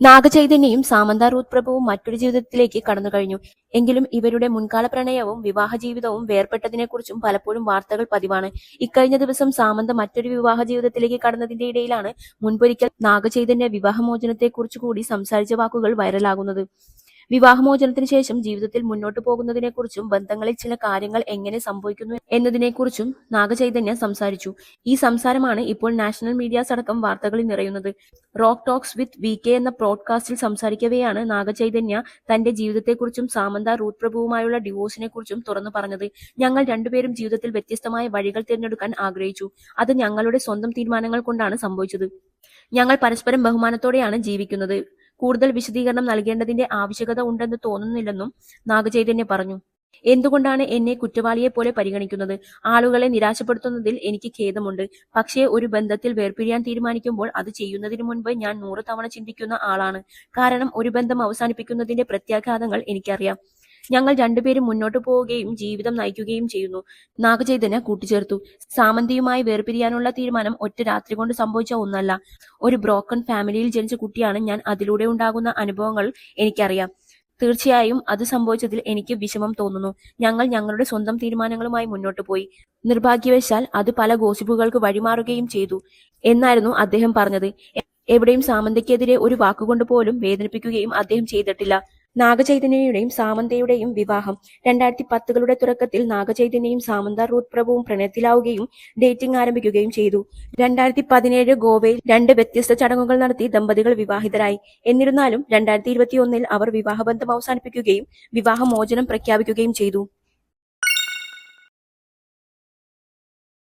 നാഗചൈതന്യയും Samantha Ruth പ്രഭുവും മറ്റൊരു ജീവിതത്തിലേക്ക് കടന്നു കഴിഞ്ഞു. എങ്കിലും ഇവരുടെ മുൻകാല പ്രണയവും വിവാഹ ജീവിതവും വേർപെട്ടതിനെക്കുറിച്ചും പലപ്പോഴും വാർത്തകൾ പതിവാണ്. ഇക്കഴിഞ്ഞ ദിവസം സാമന്ത മറ്റൊരു വിവാഹ ജീവിതത്തിലേക്ക് കടന്നതിന്റെ ഇടയിലാണ് മുൻപൊരിക്കൽ നാഗചൈതന്യ വിവാഹമോചനത്തെക്കുറിച്ച് കൂടി സംസാരിച്ച വാക്കുകൾ വൈറലാകുന്നത്. വിവാഹമോചനത്തിന് ശേഷം ജീവിതത്തിൽ മുന്നോട്ട് പോകുന്നതിനെക്കുറിച്ചും ബന്ധങ്ങളിൽ ചില കാര്യങ്ങൾ എങ്ങനെ സംഭവിക്കുന്നു എന്നതിനെക്കുറിച്ചും നാഗചൈതന്യ സംസാരിച്ചു. ഈ സംസാരമാണ് ഇപ്പോൾ നാഷണൽ മീഡിയാസ് അടക്കം വാർത്തകളിൽ നിറയുന്നത്. Rock talks with V K എന്ന പ്രോഡ്കാസ്റ്റിൽ സംസാരിക്കവെയാണ് നാഗചൈതന്യ തന്റെ ജീവിതത്തെക്കുറിച്ചും സാമന്ത റൂത്ത് പ്രഭുവുമായുള്ള ഡിവോഴ്സിനെ കുറിച്ചും തുറന്നു പറഞ്ഞത്. ഞങ്ങൾ രണ്ടുപേരും ജീവിതത്തിൽ വ്യത്യസ്തമായ വഴികൾ തിരഞ്ഞെടുക്കാൻ ആഗ്രഹിച്ചു. അത് ഞങ്ങളുടെ സ്വന്തം തീരുമാനങ്ങൾ കൊണ്ടാണ് സംഭവിച്ചത്. ഞങ്ങൾ പരസ്പരം ബഹുമാനത്തോടെയാണ് ജീവിക്കുന്നത്. കൂടുതൽ വിശദീകരണം നൽകേണ്ടതിന്റെ ആവശ്യകത ഉണ്ടെന്ന് തോന്നുന്നില്ലെന്നും നാഗചൈതന്യ പറഞ്ഞു. എന്തുകൊണ്ടാണ് എന്നെ കുറ്റവാളിയെ പോലെ പരിഗണിക്കുന്നത്? ആളുകളെ നിരാശപ്പെടുത്തുന്നതിൽ എനിക്ക് ഖേദമുണ്ട്. പക്ഷേ ഒരു ബന്ധത്തിൽ വേർപിരിയാൻ തീരുമാനിക്കുമ്പോൾ അത് ചെയ്യുന്നതിന് മുൻപ് ഞാൻ നൂറ് തവണ ചിന്തിക്കുന്ന ആളാണ്. കാരണം ഒരു ബന്ധം അവസാനിപ്പിക്കുന്നതിന്റെ പ്രത്യാഘാതങ്ങൾ എനിക്കറിയാം. ഞങ്ങൾ രണ്ടുപേരും മുന്നോട്ട് പോവുകയും ജീവിതം നയിക്കുകയും ചെയ്യുന്നു. നാഗചൈതന്യ കൂട്ടിച്ചേർത്തു. സാമന്തിയുമായി വേർപിരിയാനുള്ള തീരുമാനം ഒറ്റ രാത്രി കൊണ്ട് സംഭവിച്ച ഒന്നല്ല. ഒരു ബ്രോക്കൺ ഫാമിലിയിൽ ജനിച്ച കുട്ടിയാണ് ഞാൻ. അതിലൂടെ ഉണ്ടാകുന്ന അനുഭവങ്ങൾ എനിക്കറിയാം. തീർച്ചയായും അത് സംഭവിച്ചതിൽ എനിക്ക് വിഷമം തോന്നുന്നു. ഞങ്ങൾ ഞങ്ങളുടെ സ്വന്തം തീരുമാനങ്ങളുമായി മുന്നോട്ട് പോയി. നിർഭാഗ്യവശാൽ അത് പല ഗോസിപ്പുകൾക്ക് വഴിമാറുകയും ചെയ്തു എന്നായിരുന്നു അദ്ദേഹം പറഞ്ഞത്. എവിടെയും സാമന്തയ്ക്കെതിരെ ഒരു വാക്കുകൊണ്ട് പോലും വേദനിപ്പിക്കുകയും അദ്ദേഹം ചെയ്തിട്ടില്ല. നാഗചൈതന്യയുടെയും സാമന്തയുടെയും വിവാഹം. രണ്ടായിരത്തി പത്തുകളുടെ തുടക്കത്തിൽ നാഗചൈതന്യയും സാമന്ത റൂത്ത് പ്രഭുവും പ്രണയത്തിലാവുകയും ഡേറ്റിംഗ് ആരംഭിക്കുകയും ചെയ്തു. രണ്ടായിരത്തി പതിനേഴ് ഗോവയിൽ രണ്ട് വ്യത്യസ്ത ചടങ്ങുകൾ നടത്തി ദമ്പതികൾ വിവാഹിതരായി. എന്നിരുന്നാലും രണ്ടായിരത്തി ഇരുപത്തിയൊന്നിൽ അവർ വിവാഹബന്ധം അവസാനിപ്പിക്കുകയും വിവാഹമോചനം പ്രഖ്യാപിക്കുകയും ചെയ്തു.